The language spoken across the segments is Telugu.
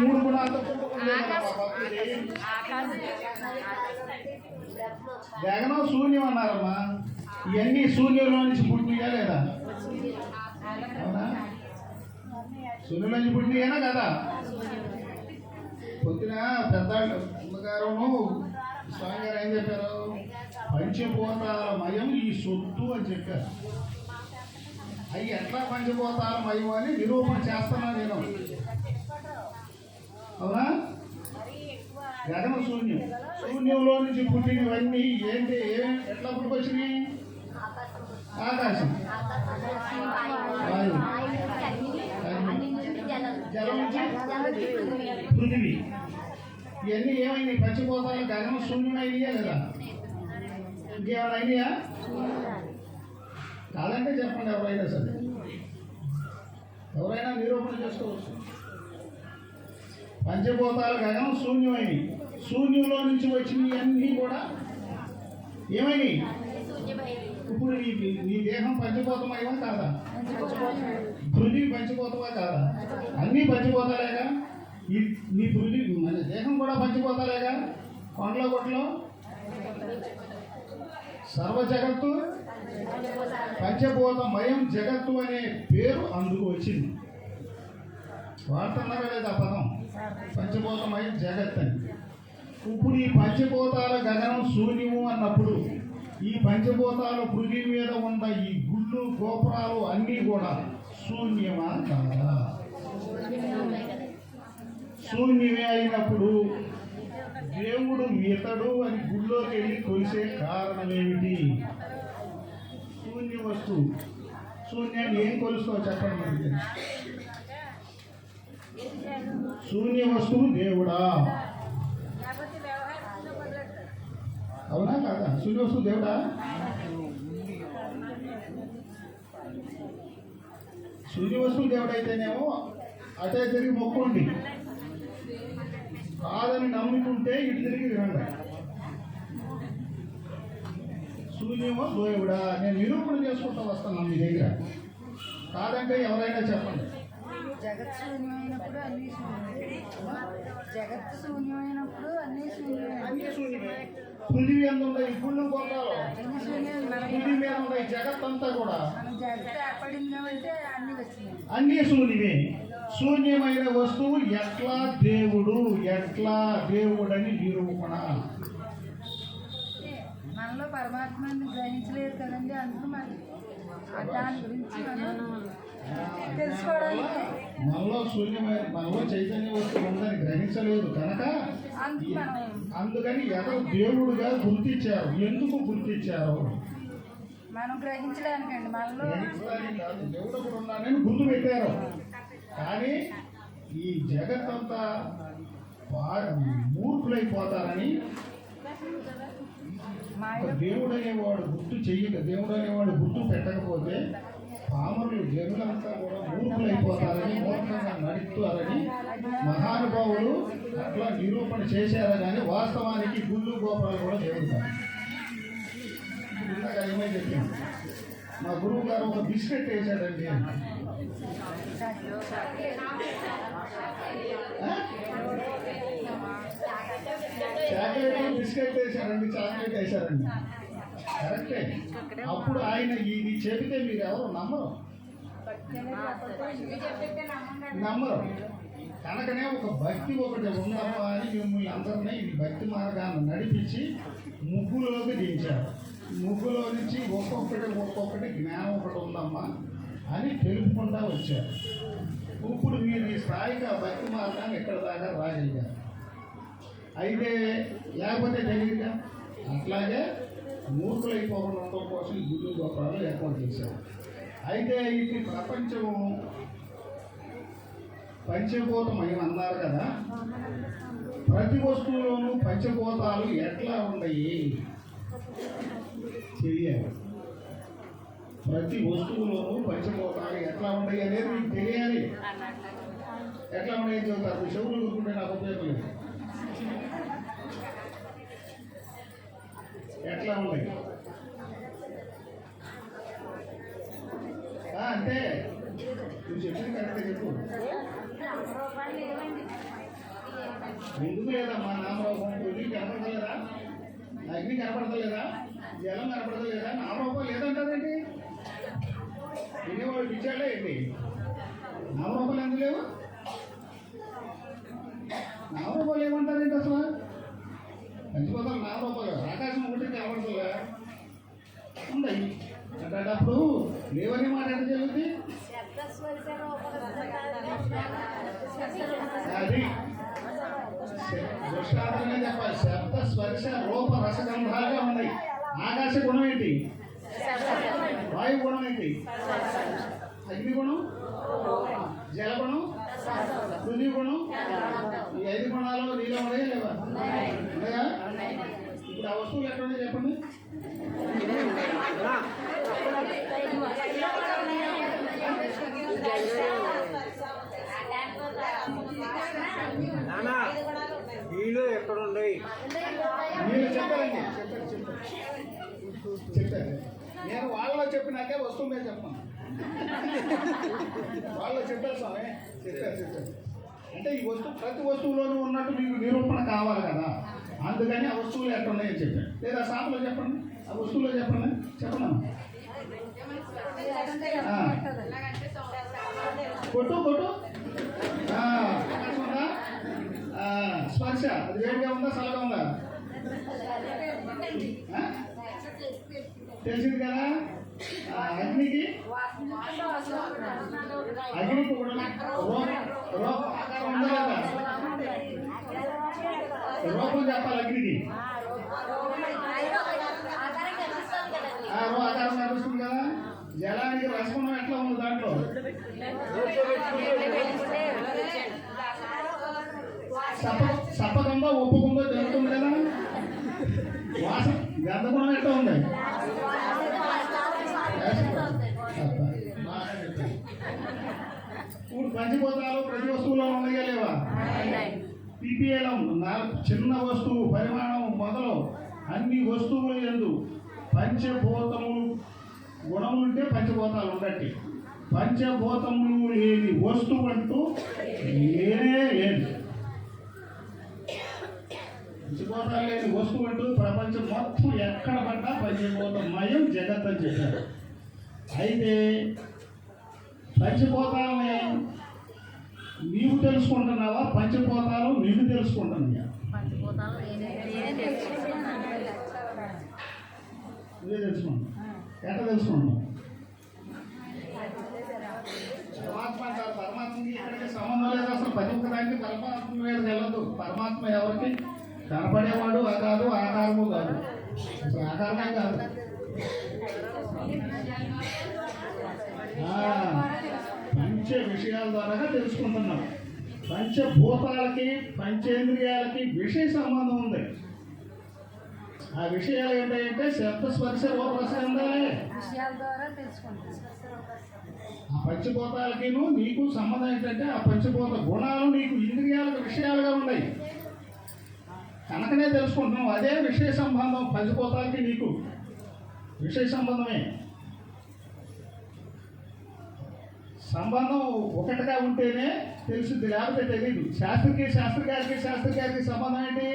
మూడు గుణాలతో. గగనం శూన్యం అన్నారమ్మా? ఇవన్నీ శూన్యంలో నుంచి పుట్టినయా లేదా? అవునా? శూన్యంలో నుంచి పుట్టినయేనా కదా? పొద్దున పెద్దాళ్ళు అమ్మగారును స్వామి గారు ఏం చెప్పారు? పంచభూతాల మయం ఈ సొత్తు అని చెప్పారు. అవి ఎట్లా పంచభూతాల మయం అని నిరూపణ చేస్తున్నా నేను. అవునా? గగన శూన్యం. శూన్యంలో నుంచి పుట్టినవన్నీ ఏంటి? ఎట్లా పుట్టుకొచ్చినాయి? ఆకాశం. పృథివీ. ఇవన్నీ ఏమైనాయి పచ్చిపోతాయి. గగనం శూన్యమైనయా లేదా? ఇంకేమైనా అయినాయా? కాదంటే చెప్పండి ఎవరైనా సరే. ఎవరైనా నిరూపణ చేసుకోవచ్చు. పంచభూతాలు గగనం శూన్యమైనవి. శూన్యంలో నుంచి వచ్చినవి అన్నీ కూడా ఏమైనవి? ఇప్పుడు నీ నీ దేహం పంచభూతమయమా కాదా? పృథివీ పంచభూతమా కాదా? అన్నీ పంచభూతాలేగా? ఈ నీ పృథివీ మన దేహం కూడా పంచభూతాలేగా? కొండల కొట్లో? సర్వ జగత్తు పంచభూతమయం జగత్తు అనే పేరు అందుకు వచ్చింది. వాడుతున్నారా లేదా పదం? పంచభూతమై జగత్ అని ఇప్పుడు ఈ పంచభూతాల గగనం శూన్యము అన్నప్పుడు ఈ పంచభూతాలు పృథ్వీ మీద ఉన్న ఈ గుళ్ళు గోపురాలు అన్నీ కూడా శూన్యమా కాదా? శూన్యమే అయినప్పుడు దేవుడు ఇతడు అని గుళ్ళోకి వెళ్ళి కొలిసే కారణం ఏమిటి? శూన్య వస్తువు. శూన్యాన్ని ఏం కొలుస్తావు చెప్పండి మనకి. శూన్య వస్తువు దేవుడా. అవునా కాదా? శూన్య వస్తువు దేవుడా? శూన్య వస్తువు దేవుడైతేనేమో అటే తిరిగి మొక్కండి. కాదని నమ్ముకుంటే ఇటు తిరిగి వినండి. శూన్యమో దేవుడా. నేను నిరూపణ చేసుకుంటూ వస్తాను మీ దగ్గర. కాదంటే ఎవరైనా చెప్పండి. జగత్ శూన్యమైనప్పుడు అన్ని శూన్యమే. జగత్ శూన్యమైనప్పుడు అన్ని శూన్యమే. జగత్ అంతా కూడా. మనం జగత్ ఏర్పడింది కాబట్టి అన్ని వచ్చినాయి. అన్ని శూన్యమే. శూన్యమైన వస్తువు ఎట్లా దేవుడు ఎట్లా దేవుడని నిరూపణ మనలో పరమాత్మని గ్రహించలేదు కదండి అందుకు మరి. దాని గురించి తెలుసుకోవడానికి మనలో శూన్యమైన మనలో చైతన్య వస్తువు ఉందని గ్రహించలేదు కనుక అందుకని ఎవరు దేవుడుగా గుర్తించారు. ఎందుకు గుర్తించారు? మనం గ్రహించడానికండి మనలో దేవుడు ఒకడు ఉన్నాడని గుర్తు పెట్టారు. కానీ ఈ జగత్తంతా మూర్ఖులైపోతారని దేవుడు అనేవాడు గుర్తు చెయ్యక దేవుడు అనేవాడు గుర్తు పెట్టకపోతే పాములు జనులంతా కూడా మూర్ఖులైపోతారని మూర్ఖంగా నడుపుతారని మహానుభావులు అట్లా నిరూపణ చేశారు కానీ వాస్తవానికి గుళ్ళు గోపాలు కూడా దేవుడు కాదు. ఇందాక ఏమై చెప్పాను? మా గురువు గారు ఒక బిస్కెట్ వేశాడండి. చాక్లెట్ బిస్కెట్ వేశారండి చాక్లెట్ వేశారండి. కరెక్టే. అప్పుడు ఆయన ఇది చెబితే మీరు ఎవరు? నమ్మరు. నమ్మరు. కనుకనే ఒక భక్తి ఒకటి ఉందమ్మా అని మిమ్మల్ని అందరినీ ఈ భక్తి మార్గాన్ని నడిపించి ముగ్గులోకి దించారు. ముగ్గులో నుంచి ఒక్కొక్కటి ఒక్కొక్కటి జ్ఞానం ఒకటి ఉందమ్మా అని తెలుపుకుంటా వచ్చారు. ఇప్పుడు మీరు ఈ స్థాయికి ఆ భక్తి మార్గాన్ని ఎక్కడ దాకా రాగలిగారు అయితే లేకపోతే తెలియదుగా అట్లాగే మూర్ఖులైపోవడంతో కోసం ఈ గుళ్ళు గోపురాలు ఏర్పాటు చేశారు అయితే ఇది ప్రపంచం పంచభూతమయం అన్నారు కదా? ప్రతి వస్తువులోనూ పంచభూతాలు ఎట్లా ఉన్నాయి తెలియాలి. ప్రతి వస్తువులోనూ పంచభూతాలు ఎట్లా ఉన్నాయి అనేది మీకు తెలియాలి. ఎట్లా ఉన్నాయి చెబుతారు. చెవులు కూర్చుంటే నాకు ఉపయోగం లేదు. ఎట్లా ఉంది? అంటే నువ్వు చెప్పింది కరెక్ట్ చెప్పు. ఎందుకు లేదమ్మా? నామరూపం నీకు కనపడతలేదా? అగ్ని కనపడతలేదా? జలం కనపడతలేదా? నామరూపం లేదంటారండి వినేవాడు పిచ్చాడే ఏంటి? నామరూపాలు ఎందుకు లేవు? నామరూపాలు ఏమంటారేంటి అసలు? పంచిపోతారు నామరూపాలు ఆకాశం ఒకటి కనపడతలే ఉన్నాయి. అంటేటప్పుడు లేవని మాట ఎంత జరుగుతుంది అది. దృష్టాంతంగా చెప్పాలి. శబ్ద స్పర్శ రూప రసగంధాలుగా ఉన్నాయి. ఆకాశ గుణం ఏంటి? వాయు గుణం ఏంటి? అగ్ని గుణం జల పృథ్వీ గుణం ఈ ఐదు గుణాలు నీలో ఉన్నాయా లేవా? ఉన్నాయా? ఇప్పుడు ఆ వస్తువులు ఎక్కడ ఉన్నాయి చెప్పండి. నానా వీళ్ళు ఎక్కడ ఉన్నాయి? మీరు చెప్పారండి. చెప్పారు చెప్పారు చెప్పారు. నేను వాళ్ళలో చెప్పినాకే వస్తువు మీద చెప్పాను. వాళ్ళు చెప్పారు స్వామి చెప్పారు చెప్పారు. అంటే ఈ వస్తువు ప్రతి వస్తువులోనూ ఉన్నట్టు మీకు నిరూపణ కావాలి కదా. అందుకని ఆ వస్తువులు ఎక్కడ ఉన్నాయని చెప్పాను లేదా షాపులో చెప్పండి. ఆ వస్తువులో చెప్పండి. చెప్పండి. కొట్టు కొట్టు. స్పర్శ. అది వేడిగా ఉందా చల్లగా ఉందా? తెలిసింది కదా? అగ్నికి అగ్నికి కూడా రూపం రూపం ఆకారం ఉందా లేదా రూపం చెప్పాలి అగ్నికి ఆ, రూ ఆకారం కనిపిస్తుంది కదా జలానికి రసగుణం ఎట్లా ఉంది దాంట్లో సప్ప సప్పకుందో ఒప్పుకుందో జరుగుతుంది కదా వాసన గంధగుణం ఎట్లా ఉంది ఇప్పుడు పంచిపోతాలు ప్రతి వస్తువులో ఉన్నాయా లేవా? పిపిఎలం చిన్న వస్తువు పరిమాణం మొదలు అన్ని వస్తువులు ఎందు పంచభూతములు గుణములుంటే పంచభూతాలు ఉండట్టి పంచభూతములు లేని వస్తువు అంటూ లేనే లేదు. పంచభూతాలు లేని వస్తువు అంటూ ప్రపంచం మొత్తం ఎక్కడ పడ్డా పంచభూతమయం జగత్ అని చెప్పారు. అయితే పంచభూతాలని నీవు తెలుసుకుంటున్నావా? పంచభూతాలు నిన్ను తెలుసుకుంటున్నాయా? నువ్వే తెలుసుకున్నావు ఎట్లా తెలుసుకున్నావు పరమాత్మ అంటారు. పరమాత్మకి ఇక్కడికి సంబంధం లేదు. అసలు ప్రతి పరమాత్మ మీద వెళ్ళదు పరమాత్మ ఎవరికి కనపడేవాడు ఆ కాదు ఆకారము కాదు. అసలు ఆకారమే కాదు ఆ, పంచ ద్వారా తెలుసుకుంటున్నాం. పంచభూతాలకి పంచేంద్రియాలకి విషయ సంబంధం ఉంది. ఆ విషయాలు ఏంటంటే శబ్ద స్పర్శ ఆ పంచభూతాలకిను నీకు సంబంధం ఏంటంటే ఆ పంచభూత గుణాలు నీకు ఇంద్రియాలకు విషయాలుగా ఉన్నాయి. కనుకనే తెలుసుకుంటున్నావు అదే విషయ సంబంధం పంచభూతాలకి నీకు. విషయ సంబంధమే. సంబంధం ఒకటిగా ఉంటేనే తెలుస్తుంది లేకపోతే తెలియదు శాస్త్రికి శాస్త్రకారికి శాస్త్రకారికి సంబంధం ఏంటి?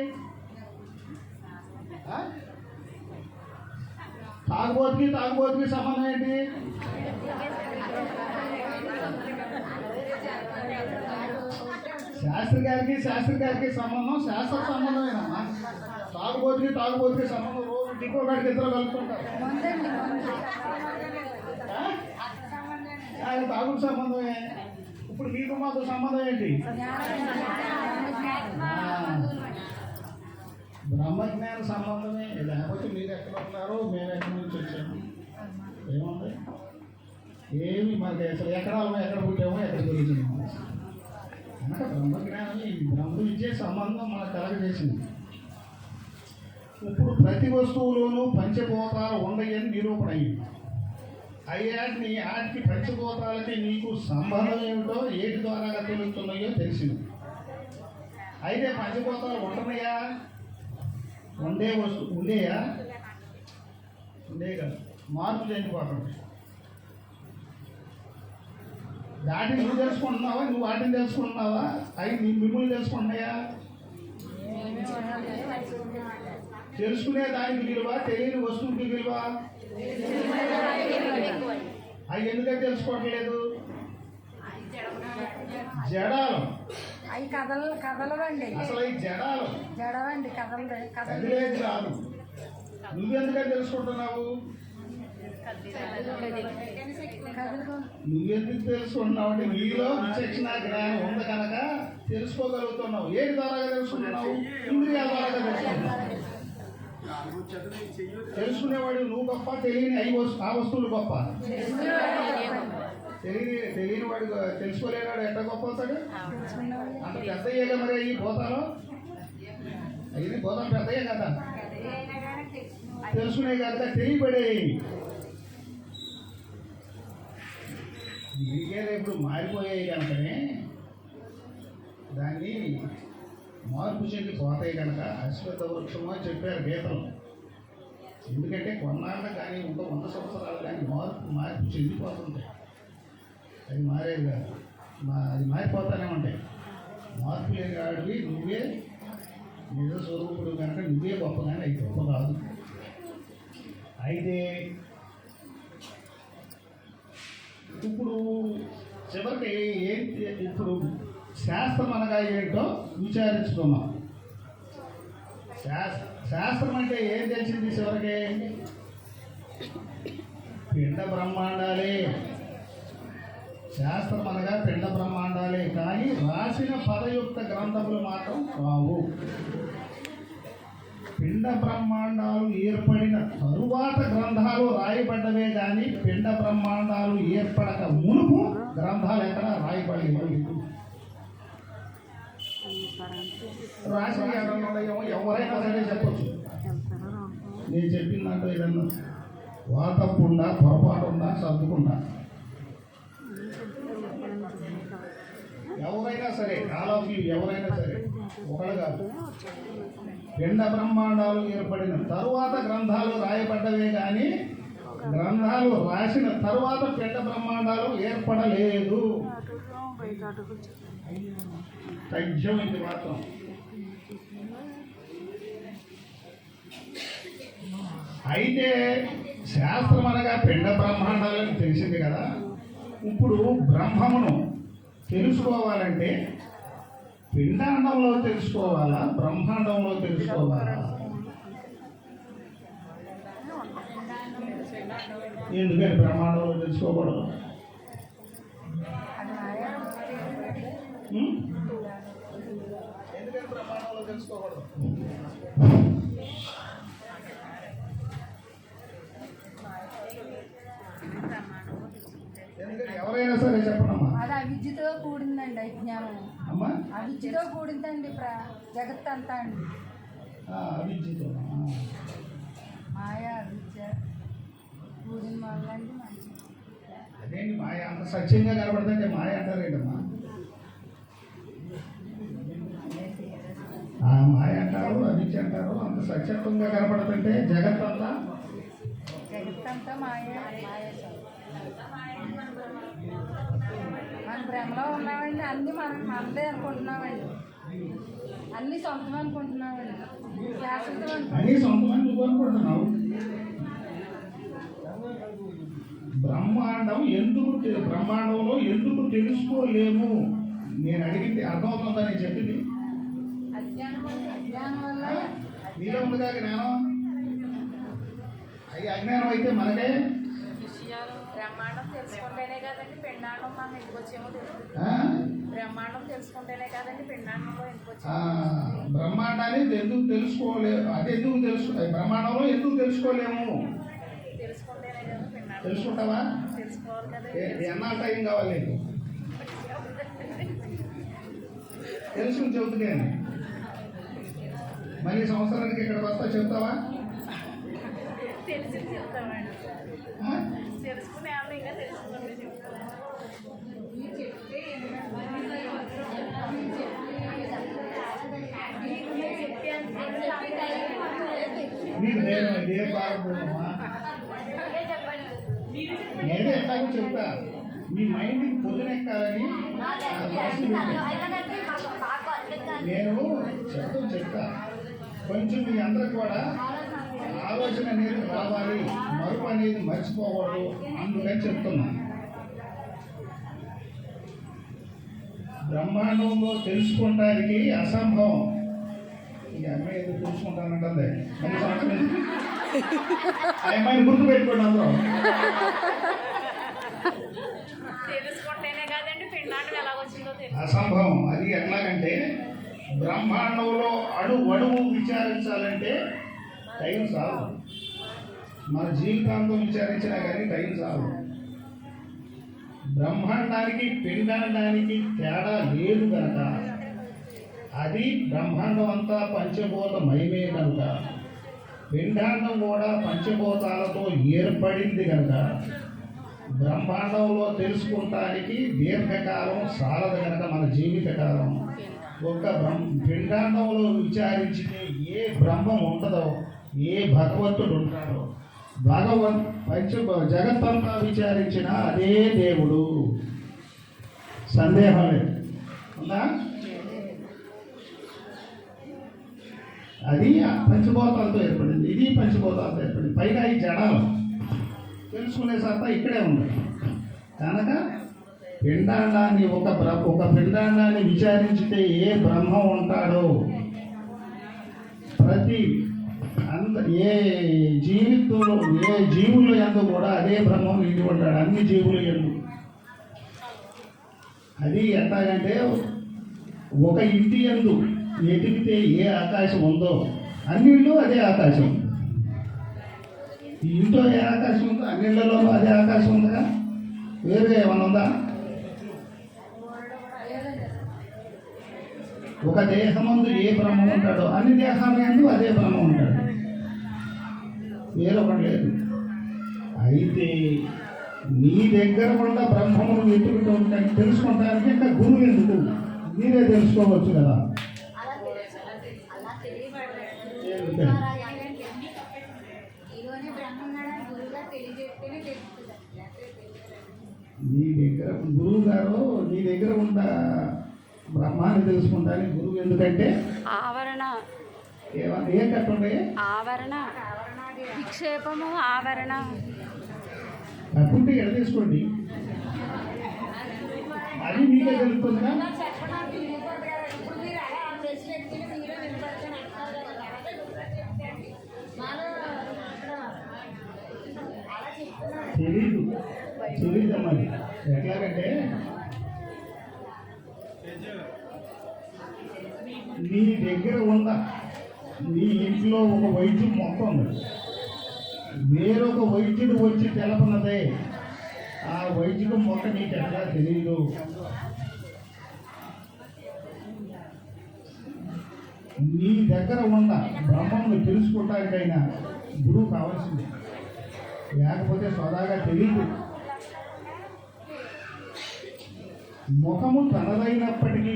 తాగుబోతుకి తాగుబోతుకి సంబంధం ఏంటి? శాస్త్రి గారికి శాస్త్రి గారికి సంబంధం శాస్త్ర సంబంధమేనమ్మా తాగుబోతుకి తాగుబోతుకి సంబంధం రోజు టిక్కో కాడికి ఇద్దరు కలుపుకుంటారు. ఆయన తాగుడు సంబంధమే ఇప్పుడు మీకు మాకు సంబంధం ఏంటి? బ్రహ్మజ్ఞాన సంబంధమే లేకపోతే మీరు ఎక్కడ ఉన్నారో మేము ఎక్కడి నుంచి వచ్చాము. ఏముంది? ఏమి మనకి అసలు ఎక్కడ ఎక్కడ పుట్టామో ఎక్కడ పెరుగుతున్నామో. కనుక బ్రహ్మజ్ఞానం బ్రహ్మ విద్య సంబంధం మనకు కలగజేసింది. ఇప్పుడు ప్రతి వస్తువులోనూ పంచభూతాలు ఉండయని నిరూపణ అయింది. అయ్యాటిని ఆటికి పంచభూతాలకి నీకు సంబంధం ఏమిటో ఏటి ద్వారా తెలుస్తున్నాయో తెలిసింది. అయితే పంచభూతాలు ఉంటున్నాయా ఉండే వస్తు ఉండేయా? ఉండే కదా మార్పు చెందిపోతుంది దాటిని నువ్వు తెలుసుకుంటున్నావా? నువ్వు వాటిని తెలుసుకుంటున్నావా? అవి నీ మిమ్మల్ని తెలుసుకుంటున్నాయా? తెలుసుకునే దానికి విలువ తెలియని వస్తువుకి విలువ. అవి ఎందుకంటే తెలుసుకోవట్లేదు? జడాలు. అవి కథలు కథలవండి. అసలు ఈ జడాలు. జడవండి కథలు కదిలేది రాదు. నువ్వెందుకని తెలుసుకుంటున్నావు? నువ్వెందుకు తెలుసుకుంటున్నావు అంటే నీలో విచక్షణ జ్ఞానం ఉంది కనుక తెలుసుకోగలుగుతున్నావు. ఏది ద్వారా తెలుసుకుంటున్నావు? ఇంద్రియాల ద్వారా తెలుసుకుంటున్నావు. తెలుసుకునేవాడు నువ్వు గొప్ప తెలియని అవి వస్తు ఆ వస్తువులు గొప్ప. తెలియని తెలియని వాడు తెలుసుకోలేనాడు ఎట్లా గొప్ప అవుతాడు? అంత పెద్ద అయ్యేగా మరి అవి పోతాను అయ్యి పోతాం పెద్దయ్యే కదా. తెలుసుకునే కనుక తెలియబడేవి మీకే రేపు మారిపోయాయి కనుకనే దాన్ని మార్పు చెంది పోతాయి కనుక అశ్వత్థ వృక్షము అని చెప్పారు గీతలు. ఎందుకంటే కొన్నాళ్ళు కానీ ఇంకో వంద సంవత్సరాలు కానీ మార్పు మార్పు చెందిపోతుంటాయి అది మారేది కాదు. మా అది మారిపోతానే ఉంటాయి. మార్పు లేని వాడివి నువ్వే నిజ స్వరూపుడు కనుక నువ్వే గొప్ప కానీ అది గొప్ప కాదు అయితే ఇప్పుడు చివరికి ఏంటి ఇప్పుడు శాస్త్రం అనగా ఏంటో విచారించుకున్నాం శాస్త్ర శాస్త్రం అంటే ఏం తెలిసింది చివరికి? పిండ బ్రహ్మాండాలే. శాస్త్రం అనగా పిండ బ్రహ్మాండాలే కానీ రాసిన పదయుక్త గ్రంథములు మాత్రం కావు పిండ బ్రహ్మాండాలు ఏర్పడిన తరువాత గ్రంథాలు రాయబడ్డవే కానీ పిండ బ్రహ్మాండాలు ఏర్పడక మునుపు గ్రంథాలు ఎక్కడ రాయబడలేదు రాసిన ఎవరైనా ఉన్నాయేమో ఎవరైనా సరే చెప్పొచ్చు. నేను చెప్పిన దాంట్లో ఏదన్నా వాతప్పుండా పొరపాటు ఉందా సర్దుకుండా ఎవరైనా సరే ఆల్ ఆఫ్ యూ ఎవరైనా సరే ఒకళ్ళు కాదు. పిండ బ్రహ్మాండాలు ఏర్పడిన తరువాత గ్రంథాలు రాయబడ్డవే కానీ గ్రంథాలు రాసిన తరువాత పిండ బ్రహ్మాండాలు ఏర్పడలేదు. తథ్యం ఇది మాత్రం అయితే శాస్త్రం అనగా పిండ బ్రహ్మాండాలని తెలిసింది కదా. ఇప్పుడు బ్రహ్మమును తెలుసుకోవాలంటే పిండాండంలో తెలుసుకోవాలా బ్రహ్మాండంలో తెలుసుకోవాలా? ఎందుకని బ్రహ్మాండంలో తెలుసుకోకూడదు? ఎవరైనా సరే చెప్పనమ్మా. అది అవిద్యతో కూడిందండి అజ్ఞానం అమ్మా? అవిద్యతో కూడిందండి ప్ర జగత్ అంతా అండి. అవిద్యతో. మాయా అవిద్య కూడిన మంచి. అదేంటి మాయ? అంత సత్యంగా కనబడుతుంటే మాయ అంటారేంటమ్మా? ఆ మాయ అంటారు అవిద్య అంటారు. అంత సత్యత్వంగా కనబడుతుంటే జగత్ అంతా? జగత్ అంతా మాయ. మాయ మన భ్రమలో ఉన్నామండి అన్నీ మనం మనదే అనుకుంటున్నామండి. అన్నీ సొంతం అనుకుంటున్నామండి. శాశ్వతం అని సొంతమని నువ్వు అనుకుంటున్నావు? బ్రహ్మాండం ఎందుకు బ్రహ్మాండంలో ఎందుకు తెలుసుకోలేము? నేను అడిగింది అర్థమవుతుందా నేను చెప్పింది నీలో ఉందిగా జ్ఞానం అవి అజ్ఞానం అయితే మనకే. బ్రహ్మాండం తెలుసుకుంటేనే కదండి పిండాండం మనం ఎందుకు వచ్చేమో తెలుస్తుంది. ఆ? బ్రహ్మాండం తెలుసుకుంటేనే కదండి పిండాండంలో ఎందుకు ఆ, వచ్చేమో బ్రహ్మాండాన్ని ఎందుకు తెలుసుకోలేము అది ఎందుకు తెలుసు అది బ్రహ్మాండంలో ఎందుకు తెలుసుకోలేము? తెలుసుకుంటేనే కదా పిండాండం తెలుసుకుంటావా? తెలుసుకోవాలి కదా ఎన్నాళ్ళ టైం కావాలి తెలుసుకుని చెబుతున్నాను మళ్ళీ సంవత్సరానికి ఇక్కడికి వస్తా చెప్తావా నేను ఎట్లాగో చెప్తా మీ మైండ్కి పొద్దునెక్కాలని. నేను చెప్తూ చెప్తా. కొంచెం మీ అందరికి కూడా ఆలోచన అనేది రావాలి మరుపు అనేది మర్చిపోకూడదు అందుకని చెప్తున్నా. బ్రహ్మాండంలో తెలుసుకోవటానికి అసంభవం. ఈ అమ్మాయి ఏదో తెలుసుకుంటానంటుంది. అమ్మాయిని అందరూ. పిండాటం ఎలాగొచ్చిందో తెలుసు. అసంభవం. అది ఎట్లాగంటే బ్రహ్మాండంలో అణు అణువు విచారించాలంటే టైం సాగు మన జీవితాంతం విచారించినా కానీ టైం సాగు బ్రహ్మాండానికి పిండాండానికి తేడా లేదు కనుక అది బ్రహ్మాండం అంతా పంచభూత మహిమే కనుక పిండాండం కూడా పంచభూతాలతో ఏర్పడింది కనుక బ్రహ్మాండంలో తెలుసుకుంటానికి దీర్ఘకాలం సారదు కనుక మన జీవితకాలం. ఒక పిండాండంలో విచారించితే ఏ బ్రహ్మం ఉండదో ఏ భగవంతుడు ఉంటాడో. భగవన్ పంచ జగత్తంతా విచారించిన అదే దేవుడు. సందేహం లేదు. ఉందా? అది పంచభూతాలతో ఏర్పడింది. ఇది పంచభూతాలతో ఏర్పడింది. పైగా ఈ జడాలు తెలుసుకునే సత్తా ఇక్కడే ఉంది. కనుక పిండాండాన్ని ఒక ఒక పిండాండాన్ని విచారించితే ఏ బ్రహ్మ ఉంటాడో? ప్రతి అంత ఏ జీవితంలో ఏ జీవుల ఎందు కూడా అదే బ్రహ్మం నిండి ఉంటాడు అన్ని జీవుల ఎందు. అది ఎట్లాగంటే ఒక ఇంటి ఎందు ఎదిగితే ఏ ఆకాశం ఉందో అన్నిళ్ళు అదే ఆకాశం. ఇంట్లో ఏ ఆకాశం ఉందో అన్నిళ్ళలోనూ అదే ఆకాశం ఉందా? వేరే ఏమైనా ఉందా? ఒక దేహమందు ఏ బ్రహ్మ ఉంటాడో అన్ని దేహాలందు అదే బ్రహ్మ ఉంటాడు. వేరొకటి లేదు. అయితే నీ దగ్గర ఉన్న బ్రహ్మమును వెతుకుతుంటానికి తెలుసుకుంటానికి ఇంకా గురువు ఎందుకు? మీరే తెలుసుకోవచ్చు కదా. నీ దగ్గర గురువు గారు నీ దగ్గర ఉన్న బ్రహ్మాన్ని తెలుసుకుంటానికి గురువు ఎందుకంటే ఆవరణ. ఏ కట్టుండే ఆవరణ. విక్షేపము ఆవరణ. కట్టుంటే ఎడ తీసుకోండి. అది మీకే తెలుస్తుందిగా. ఇప్పుడు మీరు అలా ప్రశ్న వ్యక్తిని మీరే వినపడతాను అంటున్నారు కదా అలాగే గుర్తు మాలో ఇక్కడ అలా చెప్తున్నారు తెలీదు తెలీదు మరి ఎట్లాగంటే నీ దగ్గర ఉన్న నీ ఇంట్లో ఒక వైద్యం మొత్తం ఉంది. వేరొక వైద్యుడు వచ్చి తెలపనదే. ఆ వైద్యుడు మొక్క నీకు ఎట్లా తెలియదు నీ దగ్గర ఉన్న బ్రహ్మను తెలుసుకోవటానికైనా గురువు కావాల్సింది. లేకపోతే సదాగా తెలియదు ముఖము తనదైనప్పటికీ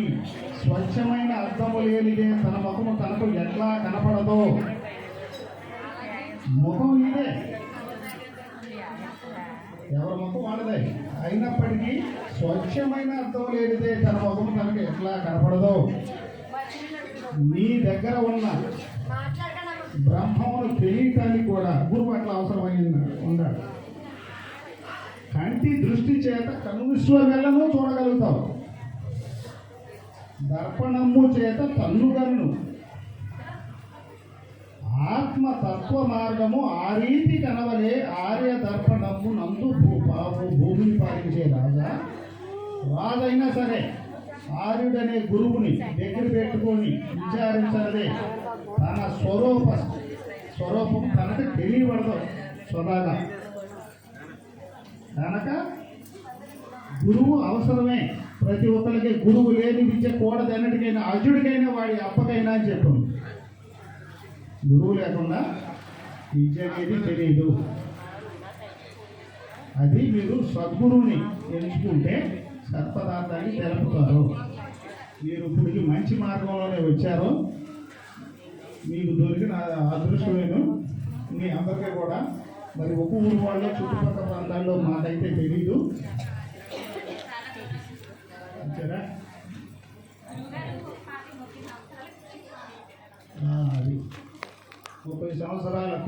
స్వచ్ఛమైన అర్థము లేనిదే తన ముఖము తనకు ఎట్లా కనపడదో. ముఖం ఇదే. ఎవరి ముఖం వాళ్ళదే. అయినప్పటికీ స్వచ్ఛమైన అర్థం లేనిదే తన ముఖం తనకు ఎట్లా కనపడదో. నీ దగ్గర ఉన్న బ్రహ్మమును తెలియటానికి కూడా గురువు అట్లా అవసరమైంది ఉన్నాడు చేత కనువిశ్వ వెళ్ళను చూడగలుగుతావు. దర్పణము చేత తన్నుగలను ఆత్మ తత్వ మార్గము ఆ రీతి కనవలే ఆర్య దర్పణము నందు భూపావు భూమిని పాలించే రాజా. రాజైనా సరే ఆర్యుడనే గురువుని దగ్గర పెట్టుకొని విచారించదే తన స్వరూప స్వరూపం తనకు తెలియబడదు స్వదాగా కనుక గురువు అవసరమే. ప్రతి ఒక్కరికి గురువు లేని విద్య కూడదన్నిటికైనా అర్జుడికైనా వాడి అప్పకైనా అని చెప్పాను గురువు లేకుండా విద్య అనేది తెలియదు. అది మీరు సద్గురువుని ఎంచుకుంటే సత్పదార్థాన్ని తెలుపుతారు. మీరు ఇప్పటికి మంచి మార్గంలోనే వచ్చారు. మీకు దొరికిన అదృష్టమేను. మీ అందరికీ కూడా మరి ఒక ఊరు వాళ్ళ చుట్టుపక్కల ప్రాంతాల్లో మాకైతే తెలీదు. ఇచ్చారా అది ముప్పై సంవత్సరాలకు